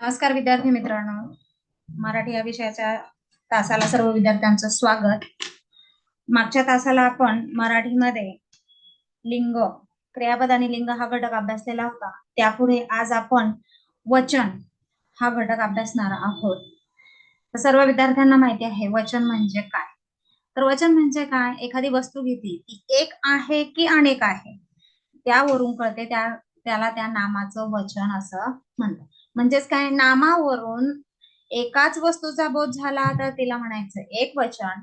नमस्कार विद्यार्थी मित्रांनो. मराठी या विषयाच्या तासाला सर्व विद्यार्थ्यांचं स्वागत. मागच्या तासाला आपण मराठीमध्ये लिंग क्रियापद आणि लिंग हा घटक अभ्यासलेला होता. त्यापुढे आज आपण वचन हा घटक अभ्यासणार आहोत. सर्व विद्यार्थ्यांना माहिती आहे वचन म्हणजे काय? तर वचन म्हणजे काय? एखादी वस्तू घेतली ती एक आहे की अनेक आहे? त्यावरून कळते त्या त्याला त्या नामाचं वचन असं म्हणतात. म्हणजेच काय नामावरून एकाच वस्तूचा बोध झाला तर तिला म्हणायचं एक वचन.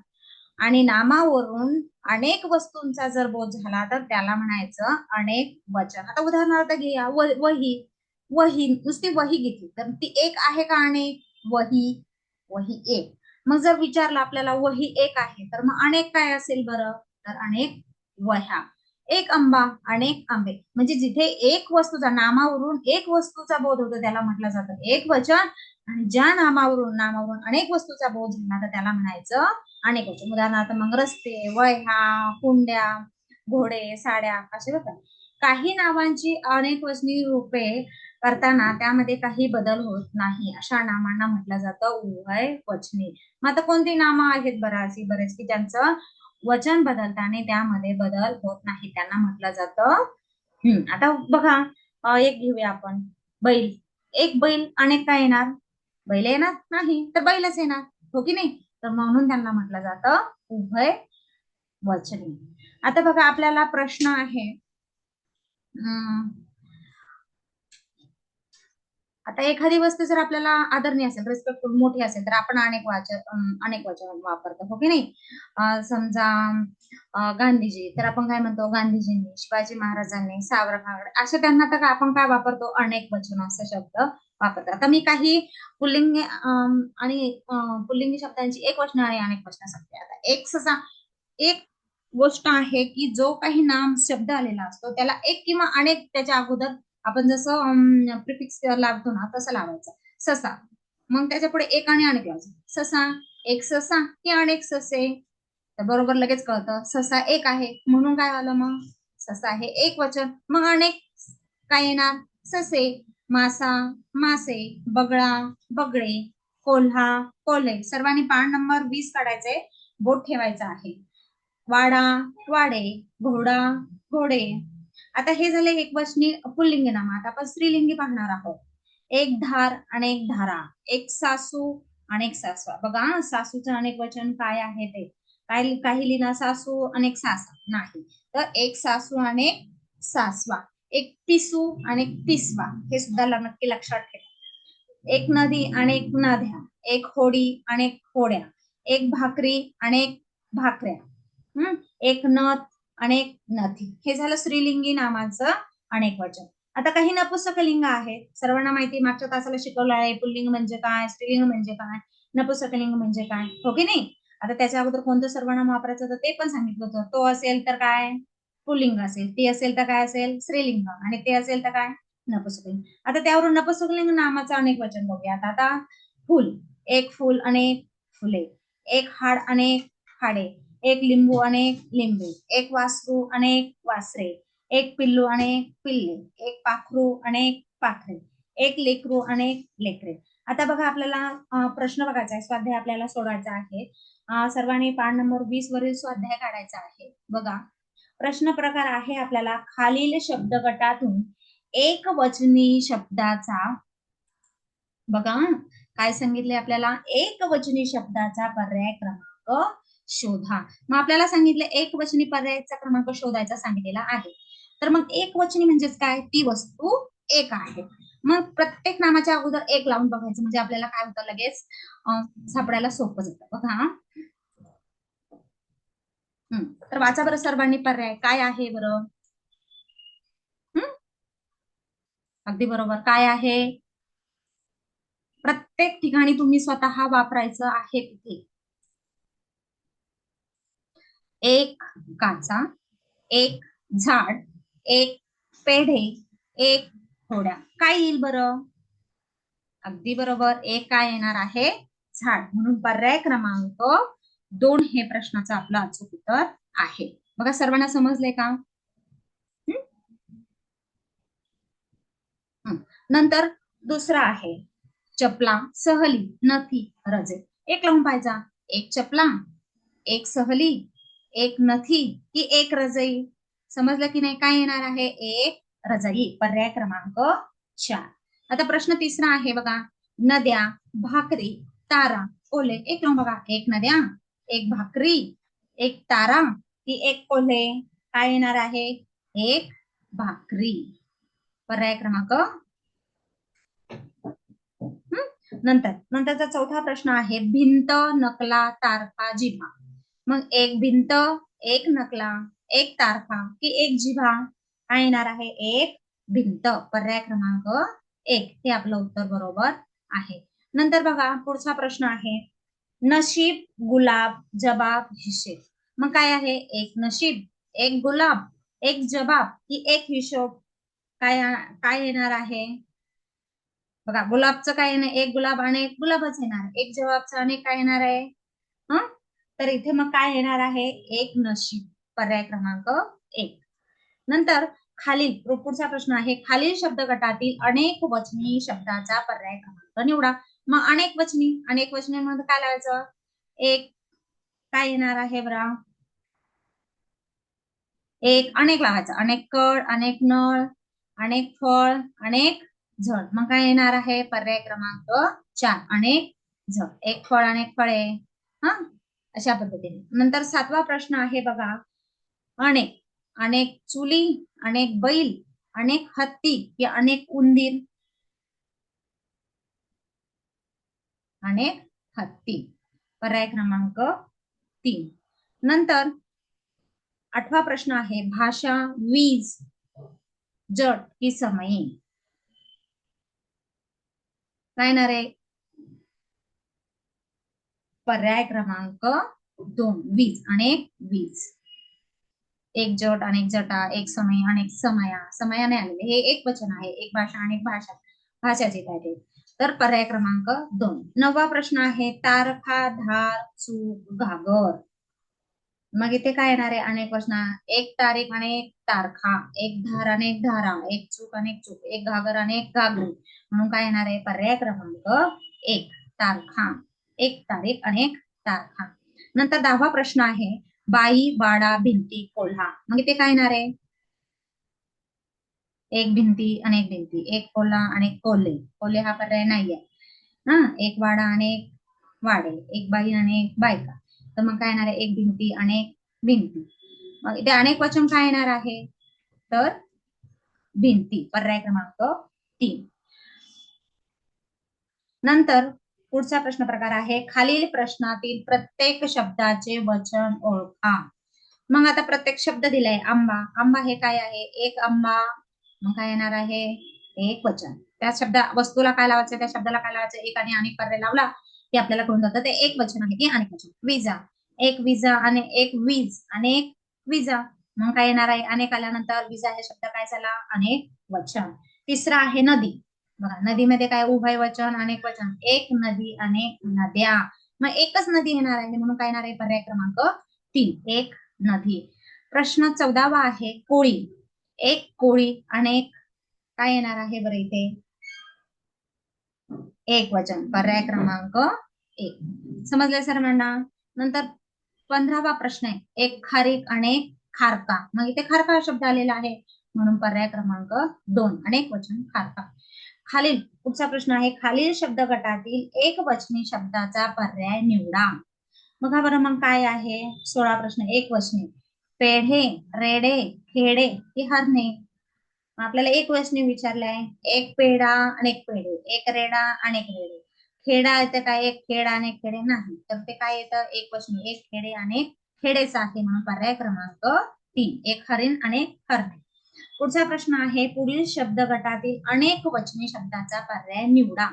आणि नामावरून अनेक वस्तूंचा जर बोध झाला तर त्याला म्हणायचं अनेक वचन. आता उदाहरणार्थ घेऊया वही वही नुसती वही घेतली तर ती एक आहे का अनेक? वही वही एक. मग जर विचारलं आपल्याला वही एक आहे तर मग अनेक काय असेल बरं? तर अनेक वह्या. एक आंबा अनेक आंबे. म्हणजे जिथे एक वस्तूचा नामावरून एक वस्तूचा बोध होतो त्याला म्हटलं जातं. एक वचन आणि ज्या नामावरून नामावरून अनेक वस्तूचा बोध झाला तर त्याला म्हणायचं अनेक वचन उदाहरणार्थ मग रस्ते वह्या कुंड्या घोडे साड्या असे होतात. काही नावांची अनेक वचनी रूपे करताना त्यामध्ये काही बदल होत नाही. अशा नामांना म्हटलं जातं उभय वचनी. मग आता कोणती नामं आहेत बराच बरेच की ज्यांचं वचन बदलताना त्यामध्ये बदल होत नाही. त्यांना म्हटलं जातं. हम्म आता बघा एक घेऊया आपण. बैल. एक बैल अनेक काय येणार. बैल येणार? नाही तर बैलच येणार. हो की नाही? तर म्हणून त्यांना म्हटलं जातं उभय वचनी. आता बघा आपल्याला प्रश्न आहे. आता एखादी वस्तू जर आपल्याला आदरणीय असेल रिस्पेक्टफुल मोठी असेल तर आपण अनेक वाचन अनेक वाचन वापरतो हो की नाही? समजा गांधीजी तर आपण काय म्हणतो? गांधीजींनी शिवाजी महाराजांनी सावरकर असे त्यांना तर आपण काय वापरतो? अनेक वचन असा शब्द वापरतो आता मी काही पुल्लिंग आणि पुल्लिंगी शब्दांची एक वचन आणि अनेक वचन सांगते. आता एक ससा एक गोष्ट आहे की जो काही नाम शब्द आलेला असतो त्याला एक किंवा अनेक त्याच्या अगोदर आपण जसं प्रिफिक्स लावतो ना तसं लावायचं. ससा. मग त्याच्या पुढे एक आणि अनेक लावायचं. ससा एक ससा हे अनेक ससे. तर बरोबर लगेच कळतं. ससा एक आहे. म्हणून काय आलं मग? ससा हे एक वचन. मग अनेक काय येणार? ससे मासा मासे बगळा बगळे कोल्हा कोल्हे. सर्वांनी पान नंबर वीस काढायचे. बोट ठेवायचा आहे. वाडा वाडे घोडा घोडे. आता हे झाले एक वचनी पुल्लिंगी नाम आता आपण स्त्रीलिंगी पाहणार आहोत. एक धार आणि एक धारा. एक सासू आणि एक सासवा. बघा सासूचं अनेक वचन काय आहे ते? काही काही लिहिणार? सासू अनेक सासा. नाही. तर एक सासू आणि सासवा. एक पिसू अनेक पिसवा. हे सुद्धा नक्की लक्षात ठेवा. एक नदी आणि एक नद्या. एक होडी अनेक होड्या एक भाकरी आणि एक भाकऱ्या. हम्म एक नथ अनेक नथी. हे झालं स्त्रीलिंगी नामाचं अनेक वचन. आता काही नपुसकलिंग आहेत. सर्वांना माहिती मागच्या तासाला शिकवलं आहे पुल्लिंग म्हणजे काय स्त्रीलिंग म्हणजे काय नपुसकलिंग म्हणजे काय हो की नाही? आता त्याच्या अगोदर कोणतं सर्वनाम वापरायचं होतं ते पण सांगितलं होतं. तो असेल तर काय? पुल्लिंग असेल. ती असेल तर काय असेल? स्त्रीलिंग. आणि ते असेल तर काय? नपुसकलिंग आता त्यावरून नपुसकलिंग नामाचं अनेक वचन बघूया. आता फुल. एक फुल अनेक फुले. एक हाड अनेक हाडे. एक लिंबू अनेक लिंबे एक वासरू अनेक वासरे एक पिल्लू अनेक पिल्ले एक पाखरू अनेक पाखरे एक लेकरू अनेक लेकरे. आता बघा आपल्याला प्रश्न बघायचा आहे स्वाध्याय आपल्याला सोडायचा आहे. सर्वांनी पान नंबर वीस वरील स्वाध्याय काढायचा आहे. बघा प्रश्न प्रकार आहे आपल्याला खालील शब्द गटातून एक वचनी शब्दाचा बघा काय सांगितले आपल्याला? एक वचनी शब्दाचा पर्याय क्रमांक शोधा. मग आपल्याला सांगितलं एक वचनी पर्यायाचा क्रमांक शोधायचा सांगितलेला आहे. तर मग एक वचनी म्हणजेच काय? ती वस्तू एक आहे. मग प्रत्येक नामाच्या अगोदर एक लावून बघायचं. म्हणजे आपल्याला काय होतं लगेच? सापडायला सोपं जातं. बघा तर वाचा बरं सर्वांनी पर्याय. काय आहे बरं? अगदी बरोबर. काय आहे? प्रत्येक ठिकाणी तुम्ही स्वतः वापरायचं आहे तिथे एक काचा एक झाड एक पेढे एक होड्या काय येईल बरं? अगदी बरोबर. एक काय येणार आहे? झाड. म्हणून पर्याय क्रमांक दोन हे प्रश्नाचं आपलं अचूक उत्तर आहे. बघा सर्वांना समजले का? हम्म? नंतर दुसरा आहे. चपला सहली नथी रजे. एक लावून पाहिजा एक चपला एक सहली एक नथी की एक रजई. समजलं की नाही? काय येणार आहे? एक रजई. पर्याय क्रमांक चार. आता प्रश्न तिसरा आहे बघा. नद्या भाकरी तारा. ओले. एक नऊ बघा. एक नद्या एक भाकरी एक तारा की एक कोल्हे काय येणार आहे? एक भाकरी. पर्याय क्रमांक नंतर. नंतरचा चौथा प्रश्न आहे. भिंत नकला तारपा जिभा मग एक भिंत एक नकला एक तारखा की एक जिभा काय येणार आहे एक भिंत. पर्याय क्रमांक एक. हे आपलं उत्तर बरोबर आहे. नंतर बघा पुढचा प्रश्न आहे. नशीब गुलाब जबाब हिशेब. मग काय आहे? एक नशीब एक गुलाब एक जबाब की एक हिशोब. काय काय येणार आहे? बघा गुलाबचं काय येणार? एक गुलाब आणि एक गुलाबच येणार. एक जबाबचं आणि काय येणार आहे? तर इथे मग काय येणार आहे? एक नशीब पर्याय क्रमांक एक. नंतर खालील पुढचा प्रश्न आहे. खालील शब्द गटातील अनेक वचनी शब्दाचा पर्याय क्रमांक निवडा. मग अनेक वचनी अनेक वचनी मध्ये काय लावायचं? एक काय येणार आहे बरा? एक अनेक लावायचं. अनेक कळ अनेक नळ अनेक फळ अनेक झड मग काय येणार आहे? पर्याय क्रमांक चार. अनेक झड एक फळ अनेक फळे. हा? अशा पद्धतीने. नंतर सातवा प्रश्न आहे बघा. अनेक अनेक चुली अनेक बैल अनेक हत्ती की अनेक उंदीर. अनेक हत्ती. पर्याय क्रमांक तीन. नंतर आठवा प्रश्न आहे भाषा वीज जट की समयी. काय येणार आहे? पर्याय क्रमांक दोन वीज अनेक वीज एक जट अनेक जटा एक समय अनेक समया. समयाने आलेले. हे एक वचन आहे. एक भाषा अनेक भाषा. भाषाचे कायदे तर पर्याय क्रमांक दोन. नववा प्रश्न आहे. तारखा धार चूक घागर. मग इथे काय येणार आहे? अनेक प्रश्न. एक तारीख अनेक तारखा. एक धार अनेक धारा. एक चूक अनेक चूक. एक घागर अनेक घागरी. म्हणून काय येणार आहे? पर्याय क्रमांक एक. तारखा. एक तारीख अनेक तारखा. नंतर दहावा प्रश्न आहे बाई वाडा भिंती कोल्हा. मग ते काय येणार आहे? एक भिंती अनेक भिंती. एक कोल्हा अनेक कोल्हे. कोल्हे हा पर्याय नाहीये. हा एक वाडा अनेक वाडे. एक बाई अनेक बायका. तर मग काय येणार आहे? एक भिंती अनेक भिंती. मग इथे अनेक वचन काय येणार आहे? तर भिंती. पर्याय क्रमांक तीन. नंतर पुढचा प्रश्न प्रकार आहे खालील प्रश्नातील प्रत्येक शब्दाचे वचन ओळखा. मग आता प्रत्येक शब्द दिलाय आंबा. आंबा हे काय आहे? एक आंबा. मग काय येणार आहे? एक वचन. त्या शब्द वस्तूला काय लावायचं? त्या शब्दाला काय लावायचं? एक आणि अनेक पर्याय लावला की आपल्याला कळून जातं ते एक वचन आहे की अनेक वचन. विजा. एक विजा आणि एक वीज. अनेक विजा. मग काय येणार आहे? अनेक आल्यानंतर विजा हे शब्द काय झाला? अनेक वचन. तिसरा आहे नदी. बघा नदीमध्ये काय? उभय वचन अनेक वचन. एक नदी अनेक नद्या. मग एकच नदी येणार आहे म्हणून काय येणार आहे? पर्याय क्रमांक तीन. एक नदी. प्रश्न चौदावा आहे कोळी. एक कोळी अनेक काय येणार आहे बरं इथे? एक वचन. पर्याय क्रमांक एक. समजले सर्वांना? नंतर पंधरावा प्रश्न आहे. एक खारीक अनेक खारका. मग इथे खारका शब्द आलेला आहे म्हणून पर्याय क्रमांक दोन. अनेक वचन खारका. खालील पुढचा प्रश्न आहे. खालील शब्द गटातील एक वचनी शब्दाचा पर्याय निवडा. बघा बरं मग काय आहे? सोळा प्रश्न. एक वचनी. पेढे रेडे खेडे की हरणे. आपल्याला एक वचनी विचारलंय एक पेढा अनेक पेढे. एक रेडा अनेक रेडे. खेडा येतं काय? एक खेडा अनेक खेडे नाही. तर ते काय येतं? एक वचनी. एक खेडे अनेक खेडेच आहे. म्हणून पर्याय क्रमांक तीन. एक हरिण अनेक हरणे. पुढचा प्रश्न आहे पुढील शब्द गटातील अनेक वचनी शब्दाचा पर्याय निवडा.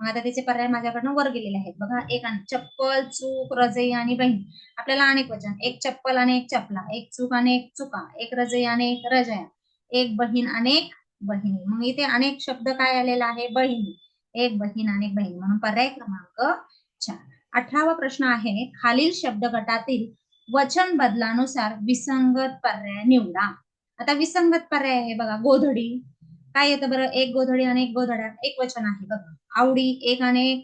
मग आता त्याचे पर्याय माझ्याकडनं वर गेलेले आहेत. बघा एक चप्पल चूक रजई आणि बहीण. आपल्याला अनेक वचन. एक चप्पल आणि एक चपला. एक चूक आणि एक चुका. एक रजई आणि एक रजया. एक बहीण अनेक बहिणी. मग इथे अनेक शब्द काय आलेला आहे? बहिणी. एक बहीण अनेक बहीण. म्हणून पर्याय क्रमांक चार. अठरावा प्रश्न आहे खालील शब्द गटातील वचन बदलानुसार विसंगत पर्याय निवडा. आता विसंगत पर्याय आहे बघा गोधडी. काय येतं बरं? एक गोधडी आणि एक गोधड्या. एक वचन आहे बघा. आवडी एक आणि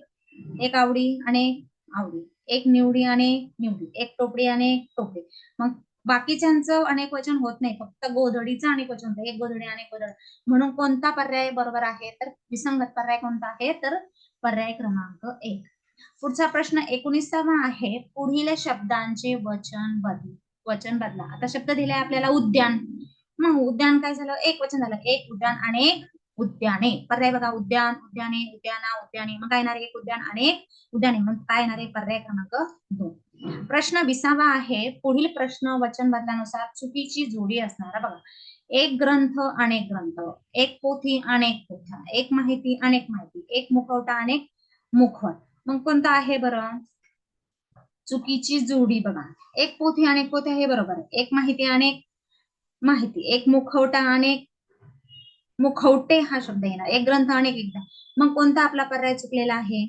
एक आवडी आणि आवडी. एक निवडी आणि निवडी. एक टोपडी आणि टोपडी. मग बाकीच्यांचं अनेक वचन होत नाही. फक्त गोधडीचं अनेक वचन होतं. एक गोधडी आणि गोधड. म्हणून कोणता पर्याय बरोबर आहे? तर विसंगत पर्याय कोणता आहे? तर पर्याय क्रमांक एक. पुढचा प्रश्न एकोणीसावा आहे. पुढील शब्दांचे वचन बदल वचन बदला. आता शब्द दिलाय आपल्याला उद्यान. मग उद्यान काय झालं? एक वचन झालं. एक उद्यान आणि उद्याने. पर्याय बघा उद्यान उद्याने उद्याना उद्याने. मग काय येणार? एक उद्यान अनेक उद्याने. मग काय येणार? आहे पर्याय क्रमांक दोन. प्रश्न विसावा आहे. पुढील प्रश्न वचन बदलानुसार चुकीची जोडी असणार. बघा. एक ग्रंथ अनेक ग्रंथ. एक पोथी अनेक पोथ्या. एक माहिती अनेक माहिती. एक मुखवटा अनेक मुखवट. मग कोणतं आहे बरं? चुकीची जोडी बघा. एक पोथी अनेक पोथ्या. हे बरोबर. आहे एक माहिती अनेक माहिती. एक मुखवटा अनेक मुखवटे हा शब्द येणार. एक ग्रंथ अनेक एकदा. मग कोणता आपला पर्याय चुकलेला आहे?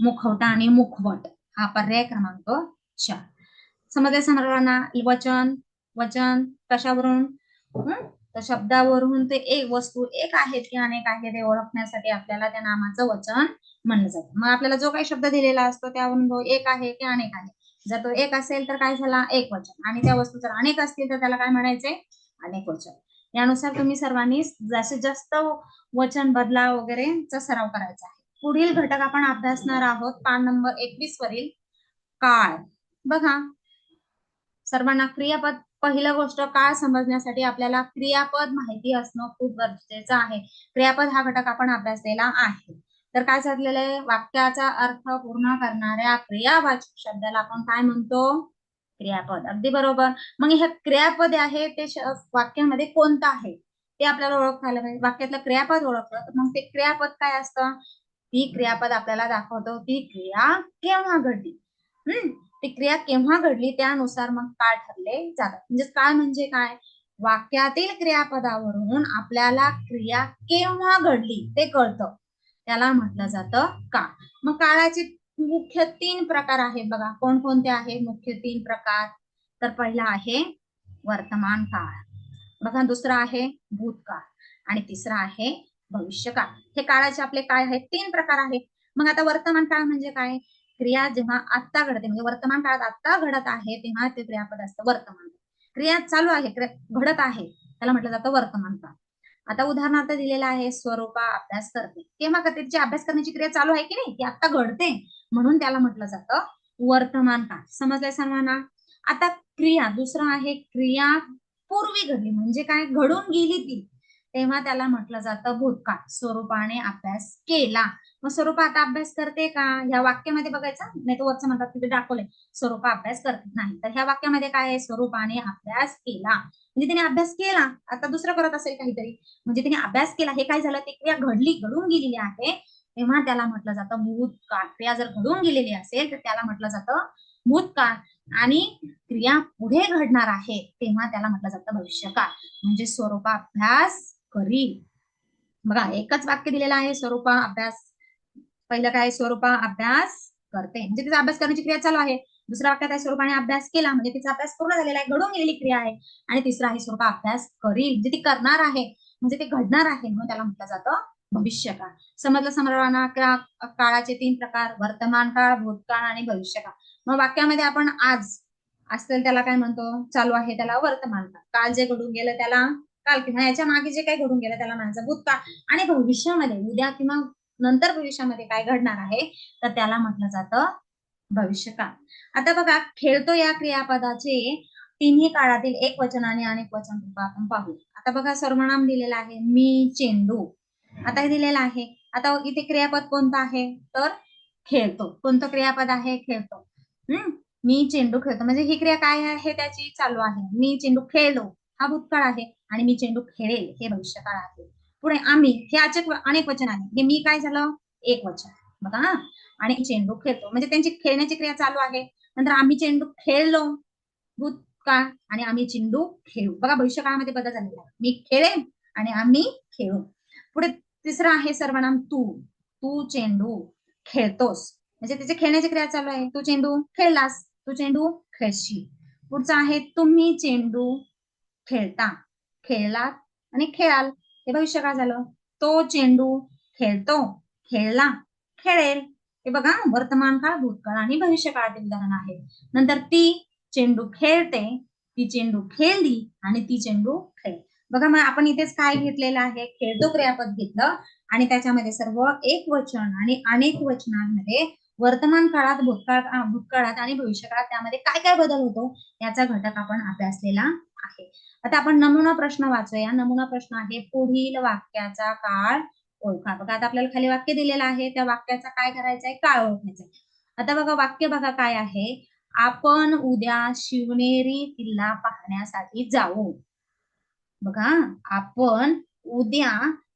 मुखवटा आणि मुखवट हा पर्याय क्रमांक चार. समजल्या सर्वांना वचन वचन कशावरून? तर शब्दावरून ते एक वस्तू एक आहेत की अनेक आहे ते ओळखण्यासाठी आपल्याला त्या नामाचं वचन म्हणलं जातं. मग आपल्याला जो काही शब्द दिलेला असतो त्यावरून तो एक आहे की अनेक आहे? जर तो एक असेल तर काय झाला? एक वचन. आणि त्या वस्तू जर अनेक असतील तर त्याला काय म्हणायचे अनेक वचन. यानुसार तुम्ही सर्वांनी जास्तीत जास्त वचन बदला वगैरेचा सराव करायचा आहे. पुढील घटक आपण अभ्यासणार आहोत पान नंबर एकवीस वरील काळ. बघा. सर्वांना क्रियापद पहिलं गोष्ट काळ समजण्यासाठी आपल्याला क्रियापद माहिती असणं खूप गरजेचं आहे. क्रियापद हा घटक आपण अभ्यासलेला आहे. तर काय साधलेलं आहे? वाक्याचा अर्थ पूर्ण करणाऱ्या क्रियावाचक शब्दाला आपण काय म्हणतो? क्रियापद. अगदी बरोबर. मग हे क्रियापद आहे ते वाक्यामध्ये कोणतं आहे? ते आपल्याला ओळखायला पाहिजे. वाक्यातलं क्रियापद ओळखलं तर मग ते क्रियापद काय असतं? ती क्रियापद आपल्याला दाखवतो. ती क्रिया केव्हा घडली? हम्म. ती क्रिया केव्हा घडली त्यानुसार मग काय ठरले जातात. म्हणजे काय म्हणजे काय? वाक्यातील क्रियापदावरून आपल्याला क्रिया केव्हा घडली ते कळतं. त्याला म्हटलं जातं काळ. मग काळाचे मुख्य तीन प्रकार आहेत बघा. कोणकोणते आहेत मुख्य तीन प्रकार. तर पहिला आहे वर्तमान काळ. बघा दुसरा आहे भूतकाळ. आणि तिसरा आहे भविष्यकाळ. हे काळाचे आपले काय आहेत? तीन प्रकार आहेत. मग आता वर्तमान काळ म्हणजे काय? क्रिया जेव्हा आत्ता घडते म्हणजे वर्तमान काळात आत्ता घडत आहे तेव्हा ते क्रियापद असतं वर्तमान. क्रिया चालू आहे क्रिया घडत आहे. त्याला म्हटलं जातं वर्तमान काळ. आता उदाहरणार्थ दिलेला आहे स्वरूपा अभ्यास करते तेव्हा करते? तिची अभ्यास करण्याची क्रिया चालू आहे की नाही? ती आता घडते. म्हणून त्याला म्हटलं जातं वर्तमान काळ. समजलंय सर्वांना? आता क्रिया दुसरं आहे क्रिया पूर्वी घडली. म्हणजे काय? घडून गेली ती. तेव्हा त्याला म्हटलं जातं भूतकाळ. स्वरूपाने अभ्यास केला. मग स्वरूपा आता अभ्यास करते का? ह्या वाक्यामध्ये बघायचं? नाही तर वरचं म्हणतात तिथे दाखवलंय. स्वरूपा अभ्यास करते नाही. तर ह्या वाक्यामध्ये काय आहे? स्वरूपाने अभ्यास केला. म्हणजे तिने अभ्यास केला. आता दुसरं करत असेल काहीतरी. म्हणजे तिने अभ्यास केला. हे काय झालं? ते क्रिया घडली घडून गेलेली आहे. तेव्हा त्याला म्हटलं जातं भूतकाळ क्रिया जर घडून गेलेली असेल तर त्याला म्हटलं जातं भूतकाळ आणि क्रिया पुढे घडणार आहे तेव्हा त्याला म्हटलं जातं भविष्यकाळ. म्हणजे स्वरूपा अभ्यास करील. बघा एकच वाक्य दिलेलं आहे स्वरूपा अभ्यास पहिलं काय? स्वरूपा अभ्यास करते. म्हणजे तिचा अभ्यास करण्याची क्रिया चालू आहे. दुसऱ्या वाक्यात आहे स्वरूपाने अभ्यास केला म्हणजे तिचा अभ्यास पूर्ण झालेला आहे घडून गेलेली क्रिया आहे. आणि तिसरा आहे स्वरूपा अभ्यास करील म्हणजे ती करणार आहे म्हणजे ते घडणार आहे म्हणून त्याला म्हटलं जातं भविष्यकाळ. समजलं समरवाना काळाचे तीन प्रकार वर्तमान काळ भूतकाळ आणि भविष्यकाळ. मग वाक्यामध्ये आपण आज असेल त्याला काय म्हणतो? चालू आहे त्याला वर्तमान काळ. काल जे घडून गेलं त्याला काल किंवा याच्या मागे जे काही घडून गेलं त्याला म्हणायचं भूतकाळ. आणि भविष्यामध्ये उद्या किंवा नंतर भविष्यामध्ये काय घडणार आहे? तर त्याला म्हटलं जातं भविष्यकाळ. आता बघा खेळतो या क्रियापदाचे तिन्ही काळातील एक वचनाने अनेक वचन रूप आपण पाहू. आता बघा सर्वनाम दिलेलं आहे मी चेंडू. आता हे दिलेलं आहे. आता इथे क्रियापद कोणतं आहे? तर खेळतो. कोणतं क्रियापद आहे? खेळतो. हम्म? मी चेंडू खेळतो. म्हणजे ही क्रिया काय आहे त्याची? चालू आहे. मी चेंडू खेळलो. हा भूतकाळ आहे आणि मी चेंडू खेळेल. हे भविष्यकाळ आहे. पुढे आम्ही हे अचक अनेक वचन आहे. हे मी काय झालं? एक वचन. बघा हा आणि चेंडू खेळतो. म्हणजे त्यांची खेळण्याची क्रिया चालू आहे. नंतर आम्ही चेंडू खेळलो. भूतकाळ आणि आम्ही चेंडू खेळू. बघा भविष्यकाळामध्ये बदल झालेला मी खेळेन आणि आम्ही खेळू. पुढे तिसरं आहे सर्वनाम तू. तू चेंडू खेळतोस. म्हणजे त्याची खेळण्याची क्रिया चालू आहे. तू चेंडू खेळलास. तू चेंडू खेळशील पुढचा आहे तुम्ही चेंडू खेळता. खेळलात आणि खेळाल. हे भविष्यकाळ झालं. तो चेंडू खेळतो. खेळला. खेळेल. हे बघा वर्तमान काळ भूतकाळ आणि भविष्यकाळातील उदाहरण आहे. नंतर ती चेंडू खेळते ती चेंडू खेळली आणि ती चेंडू खेळ. बघा मग आपण इथेच काय घेतलेलं आहे? खेळतो क्रियापद घेतलं आणि त्याच्यामध्ये सर्व एक वचन आणि अनेक वचनांमध्ये वर्तमान काळात भूतकाळ भूतकाळात आणि भविष्यकाळात त्यामध्ये काय काय बदल होतो? याचा घटक आपण अभ्यासलेला आहे. आता आपण नमुना प्रश्न वाचूया. नमुना प्रश्न आहे पुढील वाक्याचा काळ ओळखा. बघा आता आपल्याला खाली वाक्य दिलेलं आहे. त्या वाक्याचा काय करायचा आहे काळ ओळखायचा आता बघा वाक्य बघा काय आहे? आपण उद्या शिवनेरी किल्ला पाहण्यासाठी जाऊ. बघा आपण उद्या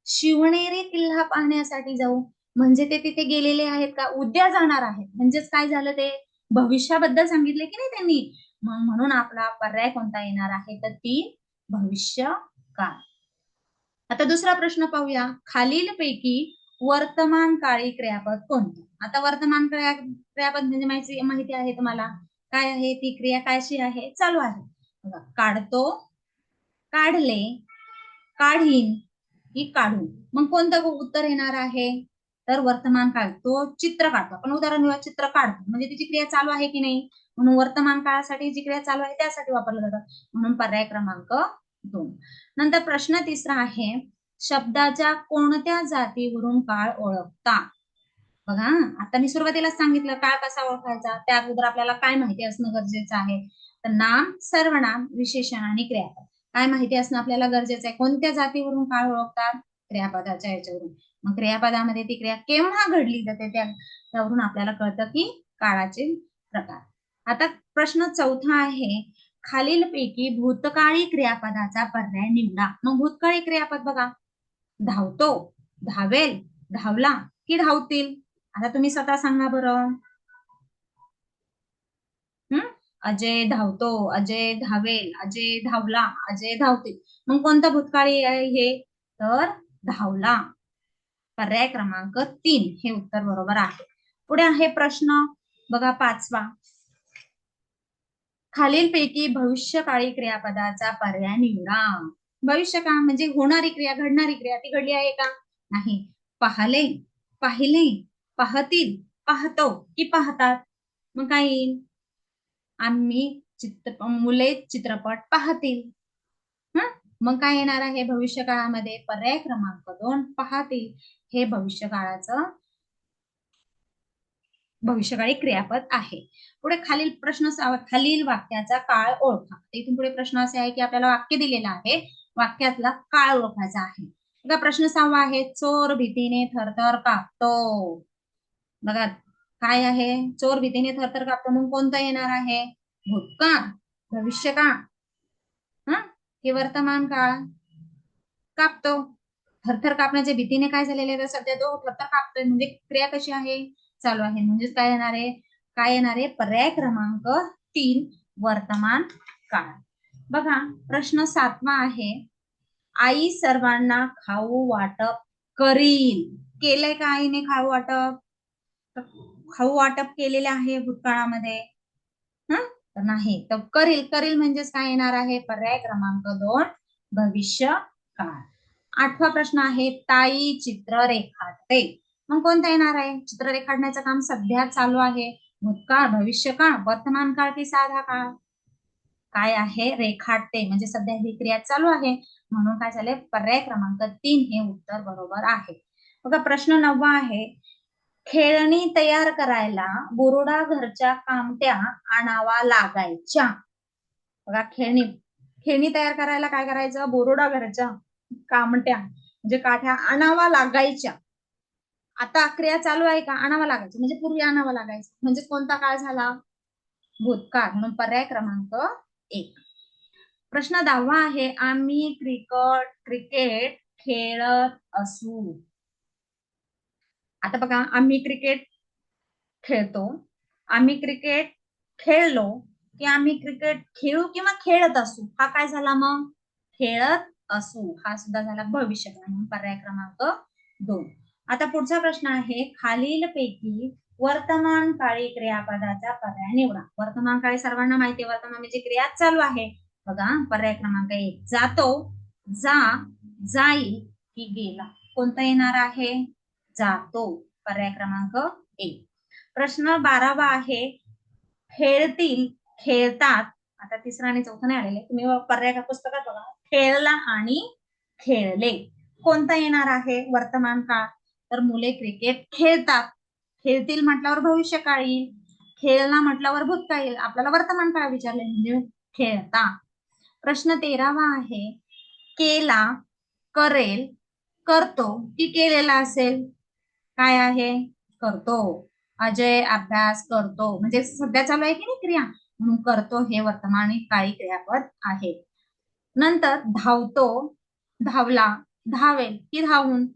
शिवनेरी किल्ला पाहण्यासाठी जाऊ. म्हणजे ते तिथे गेलेले आहेत का? उद्या जाणार आहेत. म्हणजेच काय झालं ते? भविष्याबद्दल सांगितले की नाही त्यांनी? म्हणून आपला पर्याय कोणता येणार आहे? तर ती भविष्य काळ आता दुसरा प्रश्न पाहूया. खालील पैकी वर्तमान काळी क्रियापद कोणतं? आता वर्तमान क्रियापद म्हणजे माहिती माहिती आहे तुम्हाला. काय आहे? ती क्रिया कायशी आहे? चालू आहे. काढतो काढले काढीन की काढू मग कोणतं उत्तर येणार आहे? तर वर्तमान काळ तो चित्र काढतो. आपण उदाहरण घेऊया चित्र काढतो. म्हणजे तिची क्रिया चालू आहे की नाही? म्हणून वर्तमान काळासाठी जी क्रिया चालू आहे त्यासाठी वापरलं जातं. म्हणून पर्याय क्रमांक दोन नंतर प्रश्न तिसरा आहे शब्दाच्या कोणत्या जातीवरून काळ ओळखता? बघा आता मी सुरुवातीला सांगितलं काळ कसा ओळखायचा? त्या अगोदर आपल्याला काय माहिती असणं गरजेचं आहे? तर नाम सर्वनाम विशेषण आणि क्रियापद. काय माहिती असणं आपल्याला गरजेचं आहे? कोणत्या जातीवरून काळ ओळखतात क्रियापदाच्या याच्यावरून. मग क्रियापदामध्ये ती क्रिया केव्हा घडली? जाते त्यावरून आपल्याला कळतं की काळाचे प्रकार. आता प्रश्न चौथा आहे खालीलपैकी भूतकाळी क्रियापदाचा पर्याय निवडा. मग भूतकाळी क्रियापद बघा. धावतो धावेल धावला की धावतील? आता तुम्ही स्वतः सांगा बरं. हम्म अजय धावतो अजय धावेल अजय धावला अजय धावतील. मग कोणता भूतकाळी आहे हे? तर धावला. पर्याय क्रमांक तीन हे उत्तर बरोबर आहे. पुढे आहे प्रश्न. बघा पाचवा. खालीलपैकी भविष्यकाळी क्रियापदाचा पर्याय निवडा. भविष्य का म्हणजे होणारी क्रिया घडणारी क्रिया. ती घडली आहे का? नाही. पाहले पाहिले पाहतील पाहतो. की पाहतात? मग काय येईल? आम्ही चित्र मुले चित्रपट पाहतील. मग काय येणार आहे? भविष्य काळामध्ये पर्याय क्रमांक दोन पाहतील. हे भविष्य काळाचं भविष्यकाळी क्रियापद आहे. पुढे खालील प्रश्न खालील वाक्याचा काळ ओळखा. इथून पुढे प्रश्न असे आहे की आपल्याला वाक्य दिलेलं आहे. वाक्यातला काळ ओळखायचा आहे. बघा प्रश्न सहावा आहे चोर भीतीने थरथर कापतो. बघा काय आहे? चोर भीतीने थरथर कापतो म्हणून कोणता येणार आहे? भूतकाळ भविष्यकाळ. हा? हे वर्तमान काळ. कापतो. थरथर कापण्याच्या भीतीने काय झालेले तर सध्या तो थरथर कापतोय. म्हणजे क्रिया कशी आहे? चालू आहे. म्हणजेच काय येणार आहे? काय येणार आहे? पर्याय क्रमांक तीन वर्तमान काळ. बघा प्रश्न सातवा आहे. आई सर्वांना खाऊ वाटप करील. केलंय का आईने खाऊ वाटप? खाऊ वाटप केलेले आहे भूतकाळामध्ये. तर नाही. तर करील. करील म्हणजेच काय येणार आहे? पर्याय क्रमांक दोन भविष्य काळ आठवा प्रश्न आहे ताई चित्र रेखाटते मग कोणता येणार आहे? चित्र रेखाटण्याचं काम सध्या चालू आहे. भूतकाळ भविष्य काळ वर्तमान काळ की साधा काळ? काय आहे रेखाटते? म्हणजे सध्या ही क्रिया चालू आहे. म्हणून काय झाले? पर्याय क्रमांक तीन हे उत्तर बरोबर आहे. बघा प्रश्न नववा आहे. खेळणी तयार करायला बुरुडा घरच्या कामट्या आणावा लागायच्या. बघा खेळणी. खेळणी तयार करायला काय करायचं? बोरोडा घरच्या कामट्या म्हणजे काठ्या आणावा लागायच्या. आता क्रिया चालू आहे का? आणावा लागायचं. म्हणजे पूर्वी आणावा लागायचं. म्हणजे कोणता काळ झाला? भूतकाळ म्हणून पर्याय क्रमांक एक. प्रश्न दहावा आहे आम्ही क्रिकेट क्रिकेट खेळत असू. आता बघा आम्ही क्रिकेट खेळतो. आम्ही क्रिकेट खेळलो की आम्ही क्रिकेट खेळू किंवा खेळत असू. हा काय झाला मग? खेळत असू. हा सुद्धा झाला भविष्य म्हणून पर्याय क्रमांक दोन. आता पुढचा प्रश्न आहे खालील पैकी वर्तमान काळी क्रियापदाचा पर्याय निवडा. वर्तमान काळी सर्वांना माहिती वर्तमान म्हणजे क्रिया चालू आहे. बघा पर्याय क्रमांक एक जातो जा जाईल की गेला. कोणता येणार आहे? जातो. पर्याय क्रमांक एक. प्रश्न बारावा आहे खेळतील खेळतात. आता तिसरा आणि चौथा नाही आलेले. तुम्ही पर्याय पुस्तकात बघा. खेळला आणि खेळले. कोणता येणार आहे? वर्तमान काळ. तर मुले क्रिकेट खेळतात. खेळतील म्हटल्यावर भविष्य काळ येईल? खेळला म्हटल्यावर भूतकाळ येईल? आपल्याला वर्तमान काळ विचारले म्हणजे खेळता. प्रश्न तेरावा आहे केला करेल करतो. की केलेला असेल? काय आहे? करतो. अजय अभ्यास करतो. म्हणजे सध्या चालू आहे की नाही क्रिया? म्हणून करतो हे वर्तमान काळी क्रियापद आहे नंतर धावतो. धावला. धावेल. की धावून?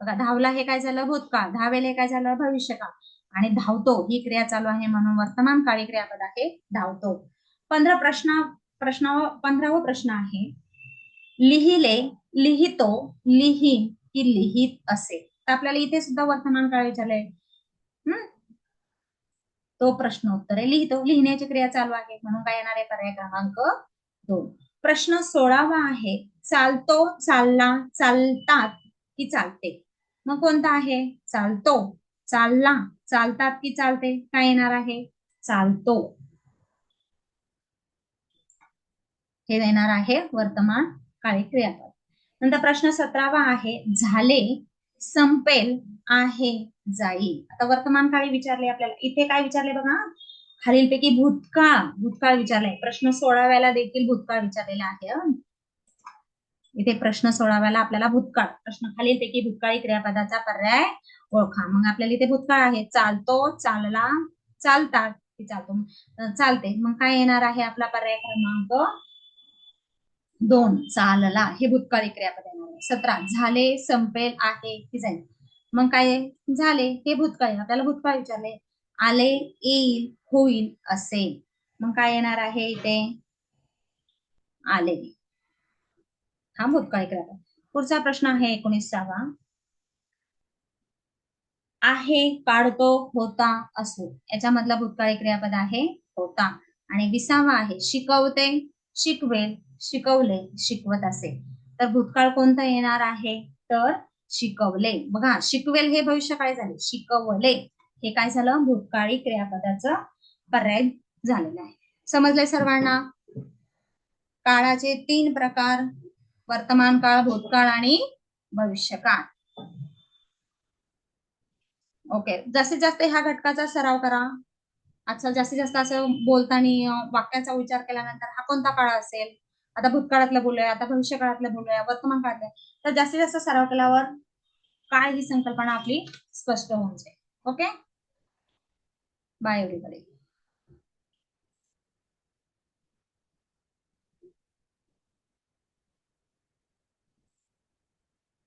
बघा धावला हे काय झालं? भूतकाळ. धावेल हे काय झालं? भविष्यकाळ आणि धावतो ही क्रिया चालू आहे म्हणून वर्तमान काळी क्रियापद आहे धावतो. पंधरा प्रश्न प्रश्न पंधरावा प्रश्न आहे. लिहिले लिहितो लिहीन की लिहित असे. तर आपल्याला इथे सुद्धा वर्तमान काळ विचारले हम्म तो प्रश्न उत्तरे लिहितो. लिहिण्याची क्रिया चालू आहे म्हणून काय येणार आहे? पर्याय क्रमांक दोन. प्रश्न सोळावा आहे. चालतो चालला चालतात की चालते? मग कोणता आहे? चालतो. चालला. चालतात की चालते? काय येणार आहे? चालतो. हे येणार आहे वर्तमान काळी क्रियापद नंतर प्रश्न सतरावा आहे झाले संपेल आहे जाईल. आता वर्तमान काळी विचारले आपल्याला. इथे काय विचारले बघा? खालीलपैकी भूतकाळ. भूतकाळ विचारलाय. प्रश्न सोळाव्याला देखील भूतकाळ विचारलेला आहे. इथे प्रश्न सोडाव्याला आपल्याला भूतकाळ. प्रश्न खालील पैकी भूतकाळी क्रियापदाचा पर्याय ओळखा. मग आपल्याला इथे भूतकाळ आहे. चालतो चालला चालतात चालतो. चालते. मग काय येणार आहे आपला पर्याय क्रमांक? दोन. चालला. हे भूतकाळी क्रियापद येणार आहे. सतरा. झाले संपेल आहे की जाईल. मग काय झाले. हे भूतकाळ आपल्याला भूतकाळ विचारले. आले येईल होईल असेल. मग काय येणार आहे इथे? आले. हा भूतकाळी क्रियापद पुढचा प्रश्न आहे एकोणीसावा. आहे काढतो होता असो. याच्यामधला भूतकाळी क्रियापद आहे होता. आणि विसावा आहे शिकवते शिकवेल शिकवले शिकवत असे. तर भूतकाळ कोणता येणार आहे? तर शिकवले. बघा शिकवेल हे भविष्य काय झाले? शिकवले. हे काय झालं? भूतकाळी क्रियापदाचं पर्याय झालेलं आहे. समजले सर्वांना? काळाचे तीन प्रकार वर्तमान काळ भूतकाळ आणि भविष्यकाळ. ओके जास्तीत जास्त ह्या घटकाचा सराव करा. आजचा जास्तीत जास्त असं बोलताना वाक्याचा विचार केल्यानंतर हा कोणता काळ असेल? आता भूतकाळातलं बोलूया आता भविष्य काळातलं बोलूया वर्तमान काळातलं. तर जास्तीत जास्त सराव केल्यावर काय ही संकल्पना आपली स्पष्ट होऊन जाईल. Okay bye everybody